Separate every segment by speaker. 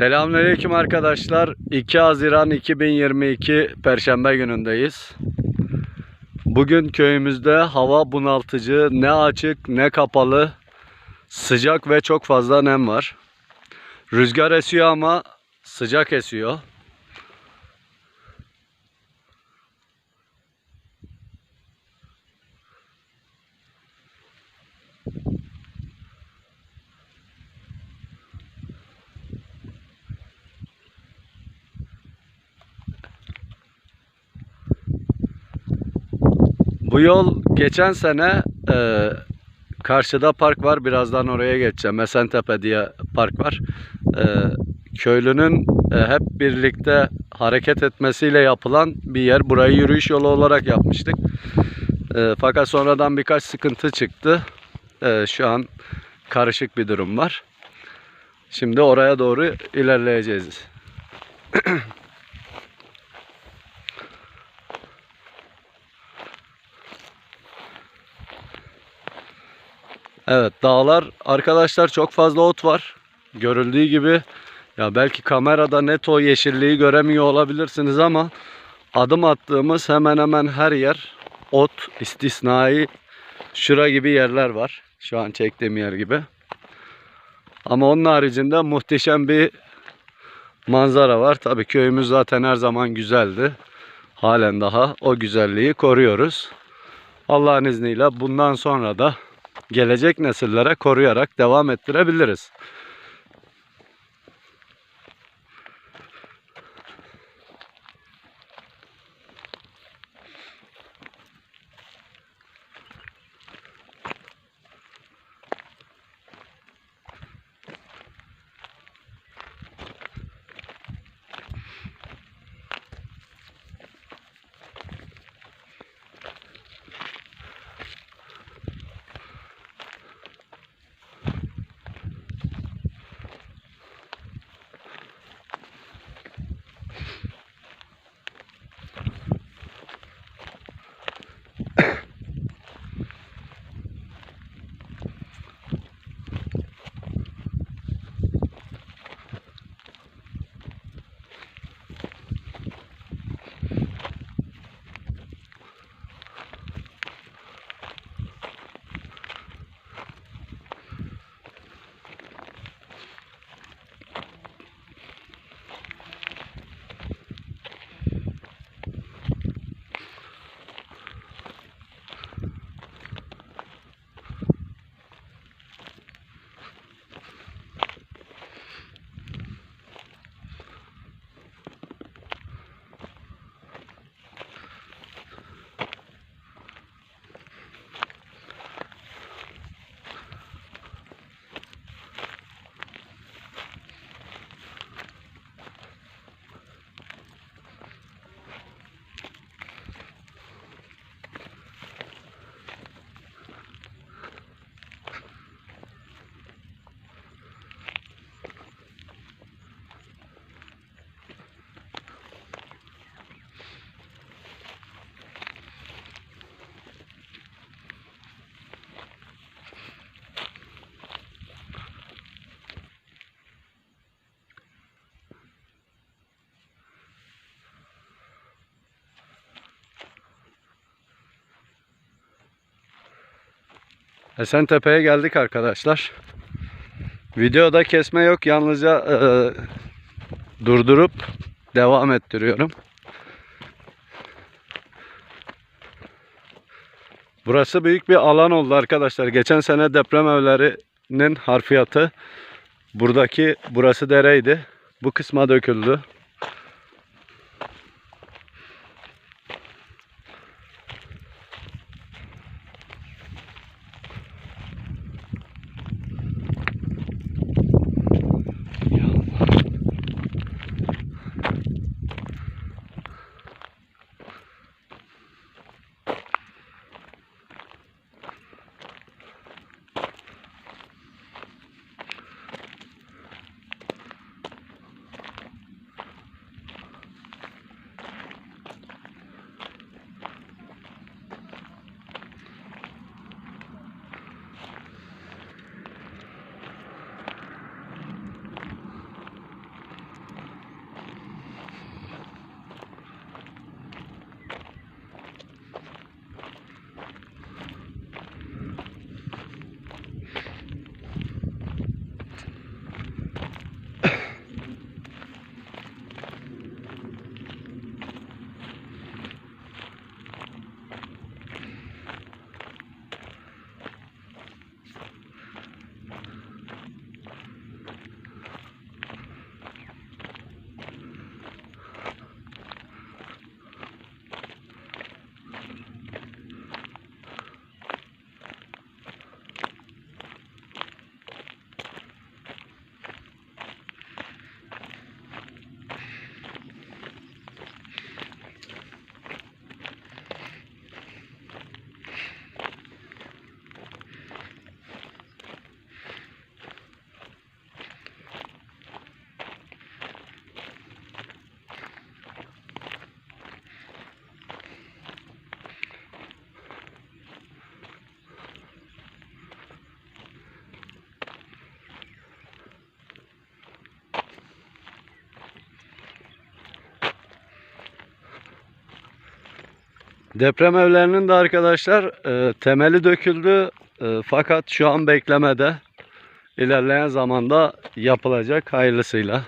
Speaker 1: Selamünaleyküm arkadaşlar. 2 Haziran 2022 Perşembe günündeyiz. Bugün köyümüzde hava bunaltıcı, ne açık ne kapalı, sıcak ve çok fazla nem var. Rüzgar esiyor ama sıcak esiyor. Bu yol geçen sene e, karşıda park var. Birazdan oraya geçeceğim. Esentepe diye park var. E, köylünün e, hep birlikte hareket etmesiyle yapılan bir yer. Burayı yürüyüş yolu olarak yapmıştık. E, fakat sonradan birkaç sıkıntı çıktı. E, şu an karışık bir durum var. Şimdi oraya doğru ilerleyeceğiz. Evet dağlar arkadaşlar çok fazla ot var. Görüldüğü gibi ya belki kamerada net o yeşilliği göremiyor olabilirsiniz ama adım attığımız hemen hemen her yer ot istisnai şura gibi yerler var. Şu an çektiğim yer gibi. Ama onun haricinde muhteşem bir manzara var. Tabii köyümüz zaten her zaman güzeldi. Halen daha o güzelliği koruyoruz. Allah'ın izniyle bundan sonra da gelecek nesillere koruyarak devam ettirebiliriz. Esentepe'ye geldik arkadaşlar. Videoda kesme yok. Yalnızca e, durdurup devam ettiriyorum. Burası büyük bir alan oldu arkadaşlar. Geçen sene deprem evlerinin harfiyatı buradaki burası dereydi. Bu kısma döküldü. Deprem evlerinin de arkadaşlar e, temeli döküldü E, fakat şu an beklemede. İlerleyen zamanda yapılacak hayırlısıyla.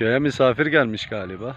Speaker 1: Köye misafir gelmiş galiba.